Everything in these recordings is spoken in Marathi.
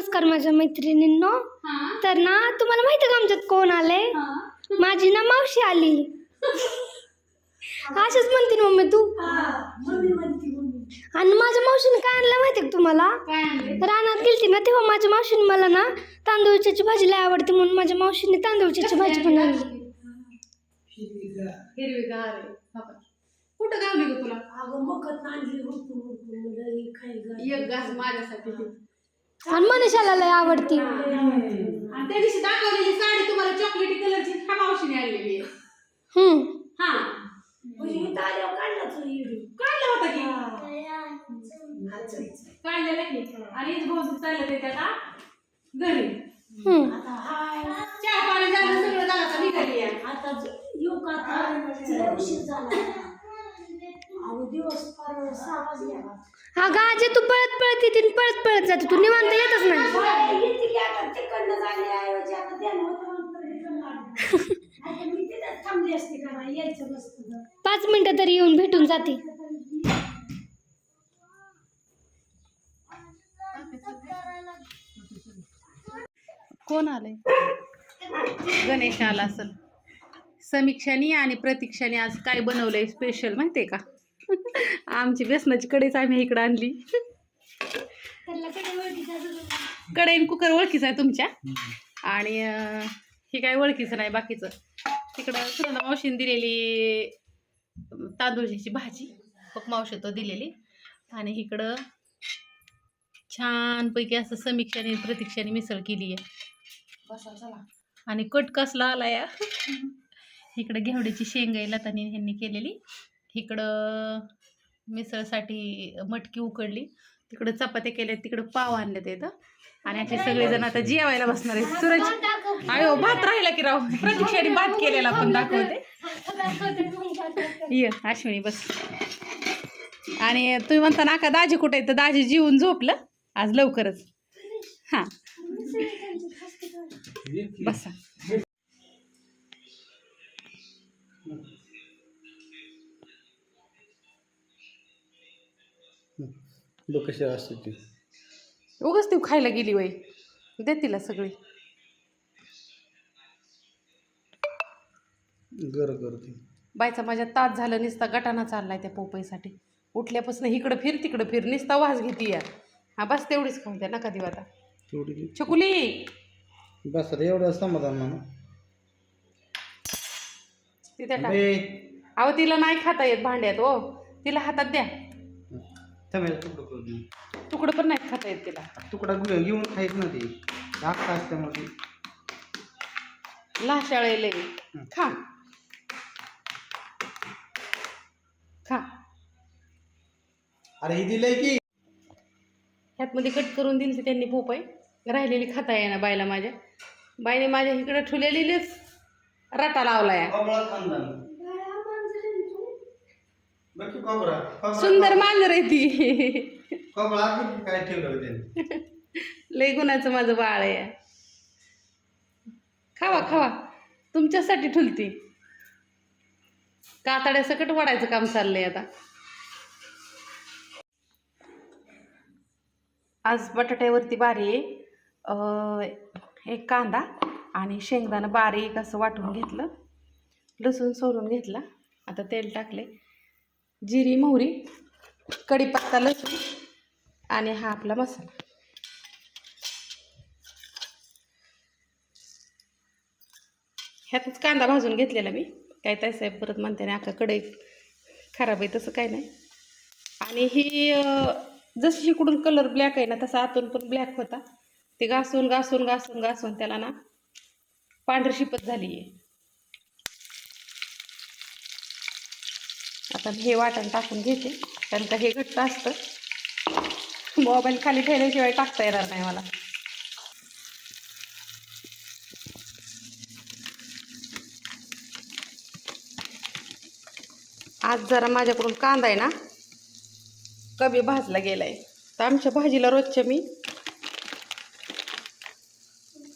नमस्कार माझ्या मैत्रिणींनो. तर ना तुम्हाला माहिती का आमच्यात कोण आले? माझी ना मावशी आली. अशीच म्हणते ना मम्मी तू. आणि माझ्या मावशीने काय आणलं माहिती का तुम्हाला? रानात गेलती ना तेव्हा माझ्या मावशीने मला ना तांदूळच्याची भाजी लय आवडते म्हणून माझ्या मावशीने तांदूळच्याची भाजी बाबा. कुठं गावली ग तुला? अगं मकत आणली हुकून हुकून म्हणलं खाई गं. एक घास माझ्यासाठी. आणि मनीषाला लय आवडती. आणि त्या दिवशी दाखवलेली साडी तुम्हाला चॉकलेटी कलरची ह्या मावशीने आणलेली आहे. हम्म. हा. म्हणजे हो. काढला होता की. काढलेला आणि भाऊ चाललं ते आता घरी. हम्म. आता हाय. चहा पाणी झालं सगळं झालं आता निघाली आहे. आता येऊ का आता? उशीर झाला. अगं आजी तू पळत पळत येते आणि पळत पळत जाते तू निवांत येतच नाही. पाच मिनिटं तरी येऊन भेटून जाते. कोण आलंय? गणेश आला असेल. समीक्षानी आणि प्रतीक्षाने आज काय बनवलंय स्पेशल माहितीये का? आमची बेसनाची कढईच आम्ही इकडं आणली. कढईन कुकर ओळखीचं आहे तुमच्या? आणि हे काय ओळखीचं नाही बाकीचं. तिकडं सुनंदा मावशीने दिलेली तांदूळची भाजी. पक मावशी तो दिलेली. आणि इकडं छानपैकी असं समीक्षाने प्रतीक्षाने मिसळ केली आहे आणि कट कसला आला या इकडं घेवड्याची शेंगाई लतानी ह्यांनी केलेली. इकडं मिसळसाठी मटकी उकडली. तिकडं चपात्या केल्या तिकडं पाव आणले ते आणि असे सगळेजण आता जेवायला बसणार आहेत. सूरज अयो भात राहिला की राव. प्रतीक्षाने भात केलेला पण दाखवते. ये अश्विनी बस. आणि तुम्ही म्हणता ना का दाजी कुठे तर दाजी जीवन झोपलं. आज लवकरच. हां. बसा. कशी असते ती? उगाच ती खायला गेली वय दे तिला सगळी. गर करते. बायचा माझ्या तास झालं निसता गटाना चाललाय त्या पोपईसाठी. उठल्यापासून इकडं फिर तिकडं फिर. निसता वास घेते या हा बस तेवढीच खाऊ द्या. नका देऊ आता. तेवढी ती. चकुली बस रे एवढं समाधान म्हणा. ती टाक. बे, अहो तिला नाही खाता येत भांड्यात हो. तिला हातात द्या. थांबेल तुकडं करू दे. तुकडं पण नाही खाता येत तिला. तुकडा घेऊन घेऊन खायच ना ते. धाकटा असल्यामुळे लाशाळेले खा. खा. अरे हे दिलंय की. ह्यातमध्ये कट करून दिली ती त्यांनी पोपई राहिलेली खाता येईना बायला माझ्या. बाईने माझ्या इकडं ठुलेलीच रटा लावलाय. कबळा खानदान. कबरा सुंदर मांजर आहे ती. कबळा किती काय ठेवलं त्यांनी? लय गुणाचं माझं बाळ आहे. खावा खावा. तुमच्यासाठी ठुलती कातड्या सकट वाढायचं काम चाललंय आता. आज बटाट्यावरती बारी एक कांदा आणि शेंगदाणा बारीक असं वाटून घेतलं. लसूण सोलून घेतला. आता तेल टाकले जिरी मोहरी कढीपत्ता लसूण आणि हा आपला मसाला. ह्यातच कांदा भाजून घेतलेला मी. काय ताई आहे परत म्हणते ना अख्खा कढई खराब आहे तसं काय नाही. आणि ही जशी इकडून कलर ब्लॅक आहे ना तसा आतून पण ब्लॅक होता. ते घासून घासून घासून घासून त्याला ना पांढरी शिपत झाली आहे आता हे वाटण टाकून घेते. कारण का हे घट्ट असतं. मोबाईल खाली ठेवल्याशिवाय टाकता येणार नाही मला. आज जरा माझ्याकडून कांदा आहे ना कमी भाजला गेलाय. तर आमच्या भाजीला रोजच्या मी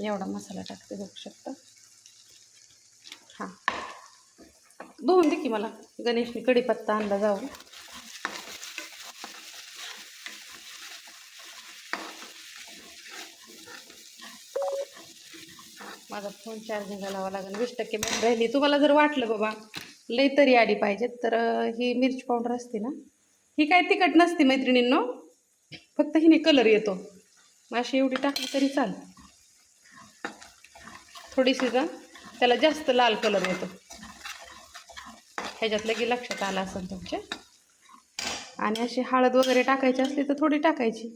एवढा मसाला टाकते बघू शकता हां धुवून दे की मला. गणेशने कढीपत्ता आणला जाऊ माझा फोन चार्जिंगला लावा लागेल. वीस टक्के मिळून राहिली. तुम्हाला जर वाटलं बाबा लई तरी आली पाहिजेत तर ही मिरची पावडर असते ना ही काय तिखट नसते मैत्रिणींनो. फक्त हिने कलर येतो. मग अशी एवढी टाकली तरी चाल थोडीशी जा त्याला जास्त लाल कलर येतो. ह्याच्यातलं की लक्षात आलं असेल तुमच्या आणि अशी हळद वगैरे टाकायची असली तर थोडी टाकायची.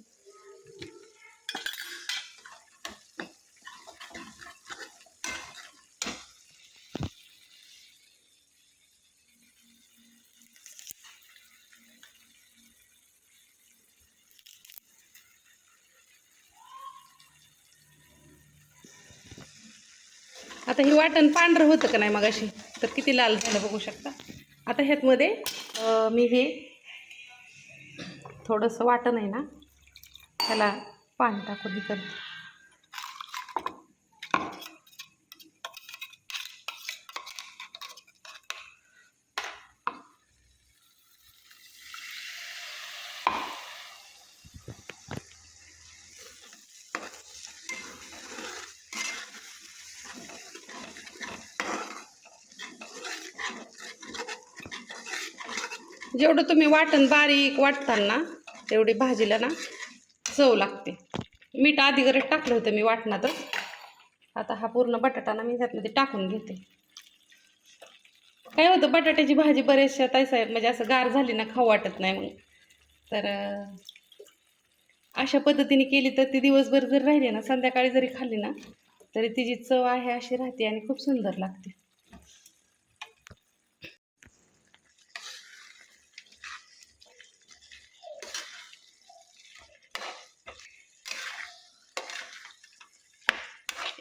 आता ही वाटण पांढरं होतं का नाही मग अशी तर किती लाल झालं बघू शकता? आता ह्यातमध्ये मी हे थोडंसं वाटण आहे ना त्याला पाणी टाकून हे करते. जेवढं तुम्ही वाटण बारीक वाटताल ना तेवढी भाजीला ना चव लागते. मीठ आधी गरज टाकलं होतं मी वाटणातच आता हा पूर्ण बटाटा ना मी त्यातमध्ये टाकून घेते. काय होतं बटाट्याची भाजी बरेचशा ताई म्हणजे असं गार झाली ना खाऊ वाटत नाही मग तर अशा पद्धतीने केली तर ती दिवसभर जर राहिली ना संध्याकाळी जरी खाल्ली ना तरी तिची चव आहे अशी राहते आणि खूप सुंदर लागते.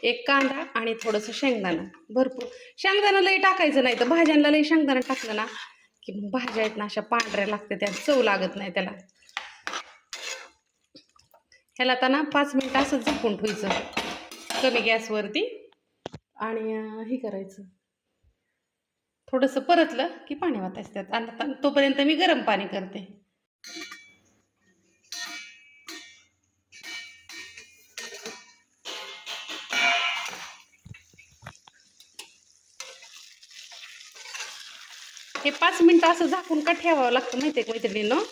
एक कांदा आणि थोडंसं शेंगदाणा. भरपूर. शेंगदाणा लई टाकायचं नाही तर भाज्यांना लई शेंगदाणा टाकलं ना की मग भाज्या आहेत ना अशा पांढऱ्या लागते त्या चव लागत नाही त्याला. ह्याला आता ना पाच मिनटं असंच झाकून ठेवायचं. कमी गॅसवरती आणि हे करायचं. थोडंसं परतलं की पाणी वाचायचं त्यात. आणि तोपर्यंत मी गरम पाणी करते. पाच मिनटं असं झाकून का ठेवावं लागतं माहिती आहे मैत्रिणीनं?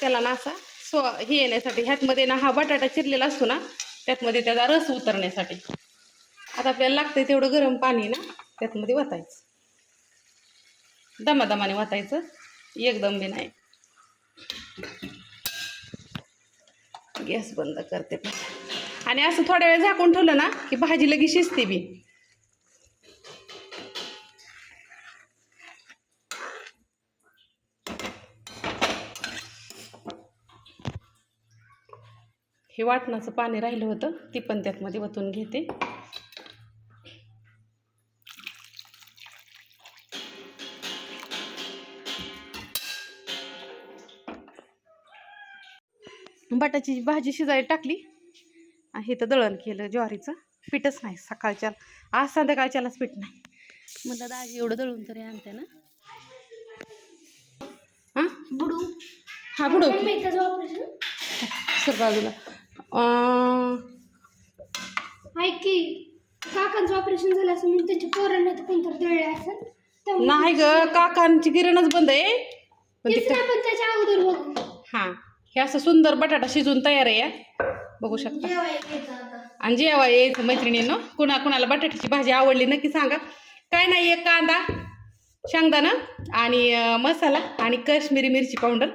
त्याला ना असा स्व हे येण्यासाठी ह्यातमध्ये ना हा बटाटा चिरलेला असतो ना त्यातमध्ये त्याचा रस उतरण्यासाठी. आता आपल्याला लागतंय तेवढं गरम पाणी ना त्यातमध्ये वाचायचं दमादमाने वाचायचं एकदम बी नाही. गॅस बंद करते आणि असं थोड्या वेळ झाकून ठेवलं ना की भाजी लगेच शिजते बी. हे वाटणाचं पाणी राहिलं होतं ती पण त्यातमध्ये वतून घेते. बटाची भाजी शिजायला टाकली. आणि इथं दळण केलं ज्वारीचं. पीठच नाही सकाळच्या आज संध्याकाळच्यालाच पीठ नाही. म्हणलं दाजी एवढं दळून तरी आणते ना. हां? बुडू. हा ऑपरेशन सर बाजूला. ऐक की काकांचं ऑपरेशन झालं असं म्हणून त्याच्या पोरांना तर कोणतरी दळले असेल त्यामुळे नाही ग काकांची गिरणच बंद आहे. पण ते पण त्याच्या अगोदर बघ. हां हे असं सुंदर बटाटा शिजून तयार आहे. बघू शकता. जेवायचं आता. आणि जेव्हा यायचं मैत्रिणींनो. कुणा कुणाला बटाट्याची भाजी आवडली नक्की सांगा. काय नाही एक कांदा शेंगदाणा आणि अं, मसाला आणि काश्मीरी मिरची पावडर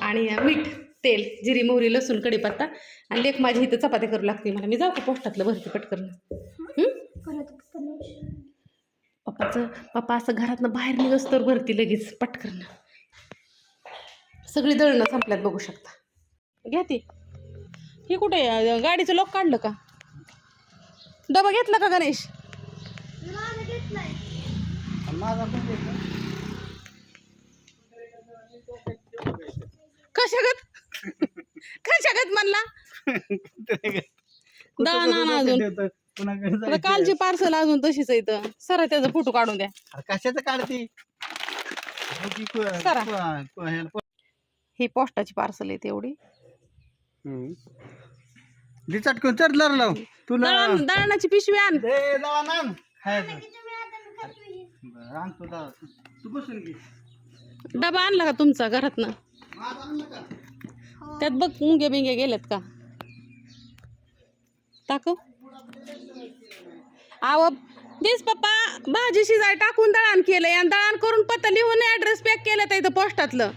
आणि अं, मीठ. तेल जिरी मोहरी लसूण कढीपत्ता आणि लेख माझी इथं चपाती करू लागते मला. मी जाऊ का पोस्टातलं भरती पटकन पप्पाचं पप्पा असं घरातनं बाहेर निघस तर भरती लगेच पटकन. सगळी दळणं संपल्यात बघू शकता. घ्या ती. ही कुठे गाडीचं लॉक काढलं का? डबा घेतला का गणेश? कशागत? कशागत म्हणला? ना ना अजून. आता कालची पार्सल अजून तशीच आहे इथं. सर त्याचा फोटो काढून द्या. कशाचं काढते? सरा. ही पोस्टाची पार्सल आहे तेवढी. दे चटकन चढ लर लाव. तुला दळण दळणाची पिशवी आण. दे दवा नाम खायचं बरं, आणतो दवा. तू बसून घे. डबा आणला का तुमचा घरातनं? आणलं का? त्यात बघ मुंगे बिंगे गेलेत का? टाकू? आव दिस पप्पा भाजी शिजाय टाकून दळण केलंय आणि दळण करून पत्ता लिहून ऍड्रेस पॅक केलं तर इथं पोस्टातलं.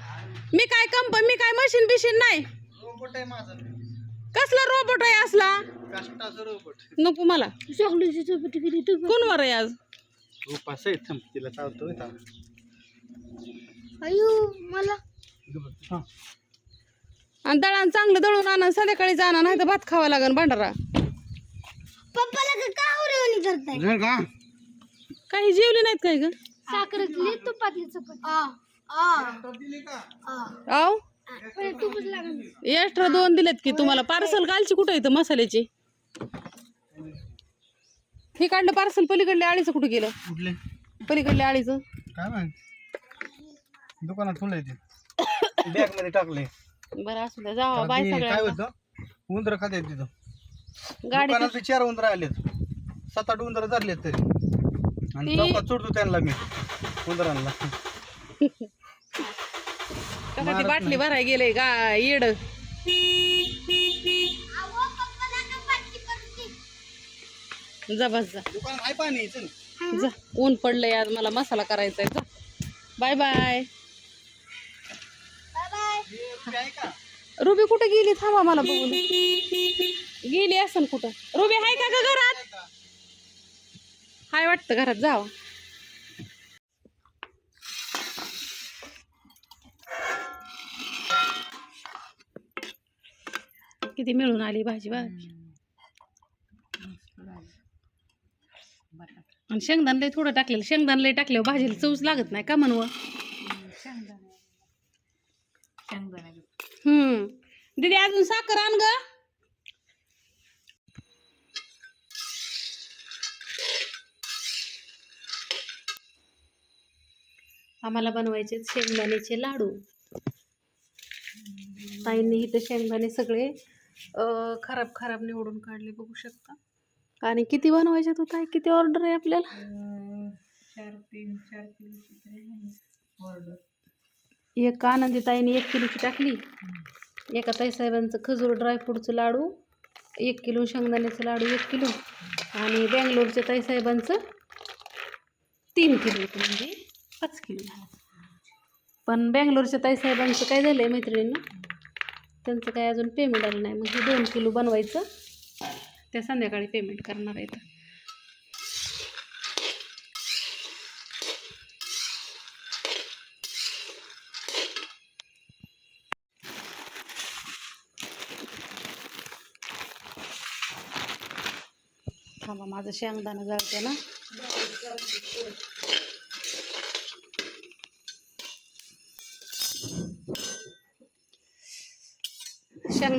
मी काय कंपनी मी काय मशीन बिशीन नाही. रोबोट आहे माझा. कसला रोबोट आहे असला? नको मला. केली तू. कोणवर आहे आज? उपास तिला चालतोय थांब. अयो मला. हा. आणि दळण चांगलं दळून आणा संध्याकाळी जाणार नाही तर भात खावा लागन भांडारा. पप्पाला का कावरेवणी करताय? जर का? काही जेवले नाहीत काय ग? साखरेतली तुपातली चपाती. आ आ. दिली का आव? पहिले तूपच लागल एक्स्ट्रा दोन दिलेत की तुम्हाला. पार्सल कालची कुठं इथं मसाल्याची? हे काढलं पार्सल पलीकडल्या आळीचं कुठं गेलं? कुठले? पलीकडल्या आळीचं. काय माहीत? दुकानात फुलं ते. बॅगमध्ये टाकले बरं असू द्या जावा बाय ते काय सगळ्या होतं? उंदर खाते तिथं. गाडी चार उंदर आलेत. सात आठ उंदर धरलेत तरी. आणि ती- चौकात सोडतो त्यांना मी उंदरांना. ती बाटली भराय गेले गा येड. जा बस जा. दुकानात आहे पाणी चल जा. ऊन पडलंय आज मला मसाला करायचा आहे जा. Bye bye. का रुबी कुठे गेली? थांबा मला बघून. गेली असन कुठं? रुबी हाय का ग घरात? हाय वाटतं घरात जावा. किती मिळून आली भाजी भाजी आणि शेंगदाण लय थोडं टाकलेलं. शेंगदाण लय टाकल्यावर भाजीला चवच लागत नाही का म्हणू हम्म दीदी अजून साखर आण ग आम्हाला बनवायचे शेंगदाण्याचे लाडू. ताईंनी इथं शेंगदाणे सगळे खराब खराब निवडून काढले बघू शकता. आणि किती बनवायचे तू हो ताई? किती ऑर्डर आहे आपल्याला? चार तीन चार किलो ऑर्डर एक आनंदी ताईने एक किलोची टाकली. एका ताईसाहेबांचं खजूर ड्रायफ्रूटचं लाडू एक किलो शेंगदाण्याचं लाडू एक किलो. आणि बँगलोरच्या ताईसाहेबांचं तीन किलो म्हणजे. पाच किलो. झालं पण बँगलोरच्या ताईसाहेबांचं काय झालं आहे मैत्रिणींना? त्यांचं काय अजून पेमेंट आलं नाही. मग दोन किलो बनवायचं. त्या संध्याकाळी पेमेंट करणार आहेत. थांबा माझं शेंगदाणं जळते ना.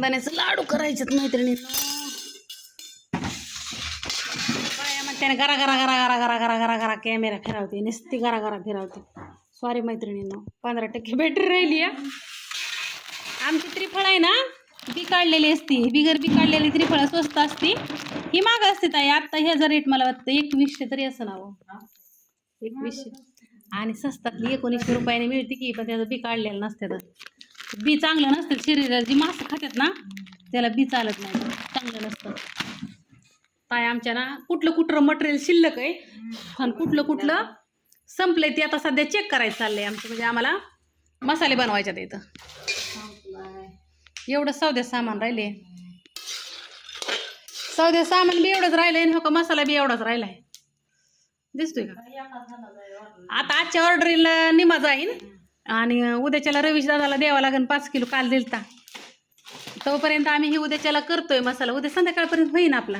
शेंगदाण्याचं लाडू करायचेत मैत्रिणी बाया म्हणते घरा घरा घरा घरा घरा घरा घरा घरा कॅमेरा फिरावते नुसती घरा घरा फिरवते. सॉरी मैत्रिणींना पंधरा टक्के बॅटरी राहिली आमची त्रिफळ आहे ना बी काढलेली असती बिगर बी काढलेली त्रिफळ स्वस्त असती. ही माग असते ताई आत्ता ह्याचा रेट मला वाटतं एकवीसशे तरी असं नाव. एकवीसशे. आणि स्वस्तातली एकोणीसशे रुपयाने मिळते की पण त्याचं बी काढलेलं नसते तर. बी चांगलं नसतं शरीरात. जी मासं खातात ना त्याला बी चालत नाही. चांगलं नसतं. ताय आमच्या ना कुठलं कुठलं मटेरियल शिल्लक आहे पण कुठलं कुठलं संपलंय ते आता सध्या चेक करायचं चाललंय आमचं. म्हणजे आम्हाला मसाले बनवायच्यात इथं. एवढं सौद्या सामान राहिले सौद्या सामान बी एवढंच राहिलंय हो का मसाला बी एवढाच राहिलाय. दिसतोय का? आता आजच्या ऑर्डरीला निमा जाईन. आणि उद्याच्याला रवीश दादाला द्यावा लागेल पाच किलो काल दिलता. तोपर्यंत आम्ही ही उद्याच्याला करतोय मसाला. उद्या संध्याकाळपर्यंत होईन आपला.